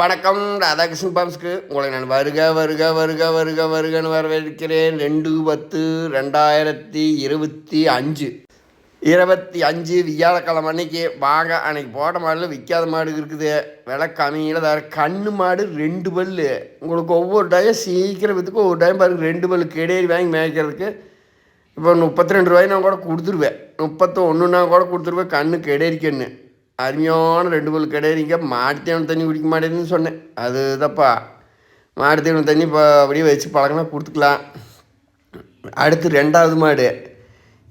வணக்கம் ராதாகிருஷ்ணன் பாம்ஸ்க்கு. உங்களை நான் வருக வருக வருக வருக வருகன்னு வரவேற்கிறேன். ரெண்டு பத்து ரெண்டாயிரத்தி இருபத்தி அஞ்சு. இருபத்தி அஞ்சு வியாழக்கிழமை அன்னைக்கு வாங்க அன்னைக்கு போட்ட மாடில் விற்காத மாடு இருக்குது. விலை கம்மியில் தர கண்ணு மாடு ரெண்டு பல் உங்களுக்கு ஒவ்வொரு டைம் சீக்கிரம் விற்றுக்கு ஒவ்வொரு டைம் பாருங்க ரெண்டு பல்லு கெடேரி வாங்கி மேய்க்கிறதுக்கு. இப்போ முப்பத்தி ரெண்டு ரூபாய் நான் கூட கொடுத்துருவேன். முப்பத்தி ஒன்றுனா கூட கொடுத்துருவேன். கண்ணு கெடேரி கண்ணு. அருமையான ரெண்டு பல் கெடேரிங்க மாட்டுத்தேவன் தண்ணி குடிக்க மாட்டேங்குதுன்னு சொன்னேன். அது தப்பா. மாட்டுத்தேவன் தண்ணி இப்போ அப்படியே வச்சு பழகினா கொடுத்துக்கலாம். அடுத்து ரெண்டாவது மாடு.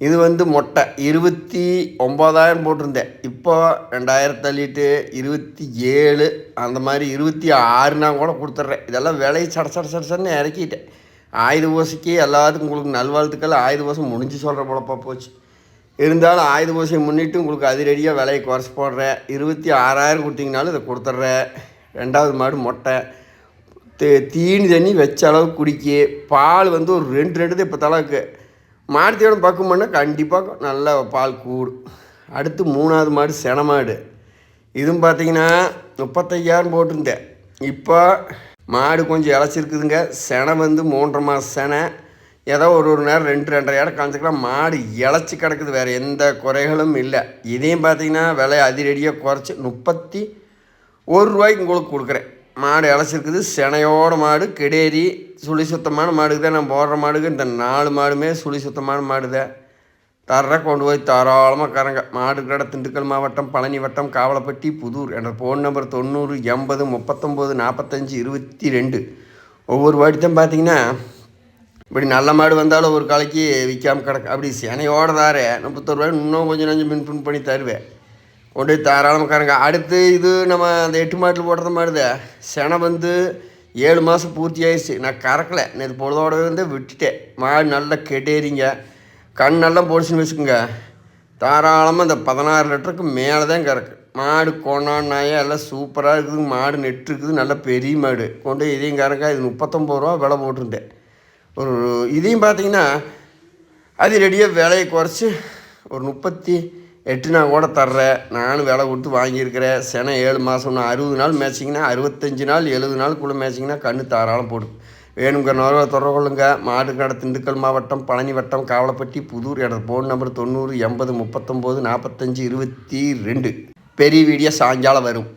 இது வந்து மொட்டை. இருபத்தி ஒம்பதாயிரம் போட்டிருந்தேன். இப்போ ரெண்டாயிரம் தள்ளிட்டு இருபத்தி ஏழு. அந்த மாதிரி இருபத்தி ஆறுனா கூட கொடுத்துட்றேன். இதெல்லாம் விலையை சட சட சட சடன்னு இறக்கிட்டேன். ஆயுத ஓசைக்கு எல்லாத்துக்கும் உங்களுக்கு நல்வாழ்த்துக்கள். ஆயுத ஓசை முடிஞ்சு சொல்கிற போலப்பா போச்சு. இருந்தாலும் ஆயுத பூசையை முன்னிட்டு உங்களுக்கு அதிரடியாக விலையை குறைச்சி போடுறேன். இருபத்தி ஆறாயிரம் கொடுத்தீங்கனாலும் இதை கொடுத்துட்றேன். ரெண்டாவது மாடு மொட்டை. தே தீனி தண்ணி வச்ச அளவு குடிக்கி. பால் வந்து ஒரு ரெண்டு ரெண்டு தான் இப்போ தளவுக்கு மாடு தீவனம் பக்கம் பண்ணால் கண்டிப்பாக நல்ல பால் கூடும். அடுத்து மூணாவது மாடு சென மாடு. இதுவும் பார்த்தீங்கன்னா முப்பத்தையாயிரம் போட்டிருந்தேன். இப்போ மாடு கொஞ்சம் இழைச்சிருக்குதுங்க செனை வந்து மூன்றரை மாதம் செனை. ஏதோ ஒரு ஒரு நேரம் ரெண்டு ரெண்டரை இடம் காமிச்சிக்கலாம் மாடு இழைச்சி கிடக்குது. வேறு எந்த குறைகளும் இல்லை. இதையும் பார்த்தீங்கன்னா விலை அதிரடியாக குறைச்சி முப்பத்தி ஒரு ரூபாய்க்கு உங்களுக்கு கொடுக்குறேன். மாடு இழைச்சிருக்குது. செனையோட மாடு கெடேரி சுழி சுத்தமான மாடுக்கு தான் நான் போடுற மாடுக்கு. இந்த நாலு மாடுமே சுழி சுத்தமான மாடு தான் தர கொண்டு போய் தாராளமாக கரங்க மாடு கடை திண்டுக்கல் மாவட்டம் பழனி வட்டம் காவலப்பட்டி புதூர் என்ற ஃபோன் நம்பர் தொண்ணூறு எண்பது முப்பத்தொம்போது நாற்பத்தஞ்சு இருபத்தி ரெண்டு. ஒவ்வொரு வாட்டி தான் பார்த்தீங்கன்னா இப்படி நல்ல மாடு வந்தாலும் ஒரு காலைக்கு விற்காம கிடக்கு. அப்படி சேனையோட தாரு. முப்பத்தொரு ரூபாய் இன்னும் கொஞ்சம் கொஞ்சம் மின் பின் பண்ணி தருவேன். கொண்டு போய் தாராளமாக கறங்க அடுத்து இது நம்ம அந்த எட்டு மாட்டில் போடுறது மாடுதே. செனை வந்து ஏழு மாதம் பூர்த்தி ஆயிடுச்சு. நான் கறக்கலை. நேற்று பொழுதோட வந்து விட்டுட்டேன். மாடு நல்லா கெட்டேறிங்க கண் நல்லா போடிச்சுன்னு வச்சுக்கோங்க. தாராளமாக இந்த பதினாறு லிட்டருக்கு மேலே தான் கறக்கு. மாடு கொண்டாடினாயே எல்லாம் சூப்பராக இருக்குது. மாடு நெட்டு இருக்குது. நல்ல பெரிய மாடு. கொண்டு போய் இதையும் கறக்கா. இது முப்பத்தொம்பது ரூபா விலை போட்டிருந்தேன். ஒரு இதையும் பார்த்தீங்கன்னா அது ரெடியாக விலையை குறைச்சி ஒரு முப்பத்தி எட்டு நான் கூட தர்றேன். நானும் விலை கொடுத்து வாங்கியிருக்கிறேன். செனை ஏழு மாதம் அறுபது நாள் மேய்ச்சிங்கன்னா அறுபத்தஞ்சு நாள் எழுபது நாளுக்குள்ளே மேய்ச்சிங்கன்னா கண்ணு தாராளம் போடும். வேணுங்கிற நோரை தொடர்பு கொள்ளுங்க. மாடு திண்டுக்கல் மாவட்டம் பழனி வட்டம் காவலப்பட்டி புதூர் இடம் ஃபோன் நம்பர் தொண்ணூறு எண்பது முப்பத்தொம்போது நாற்பத்தஞ்சு இருபத்தி ரெண்டு. பெரிய வீடியோ சாயங்காலம் வரும்.